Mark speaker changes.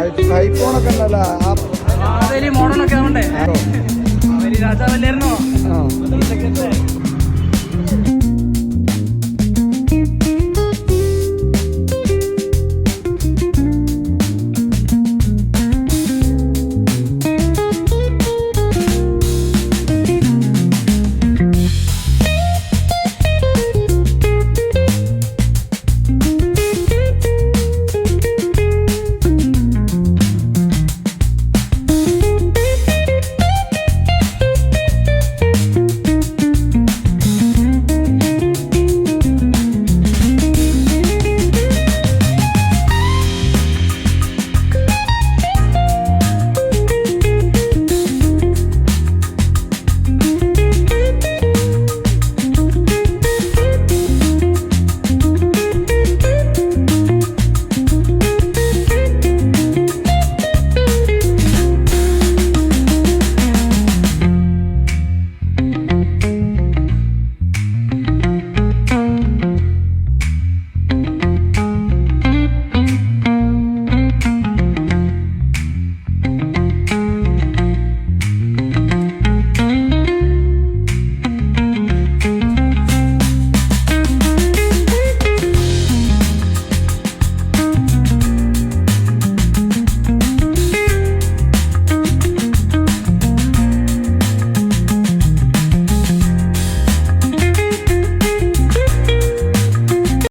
Speaker 1: ഐഫോണൊക്കെ ഉണ്ടല്ലോ ആ
Speaker 2: വലിയ മോഡലൊക്കെ ആവണ്ടേ?
Speaker 1: ആണോ?
Speaker 2: വലിയ രാജാവല്ലായിരുന്നോ
Speaker 1: ആ.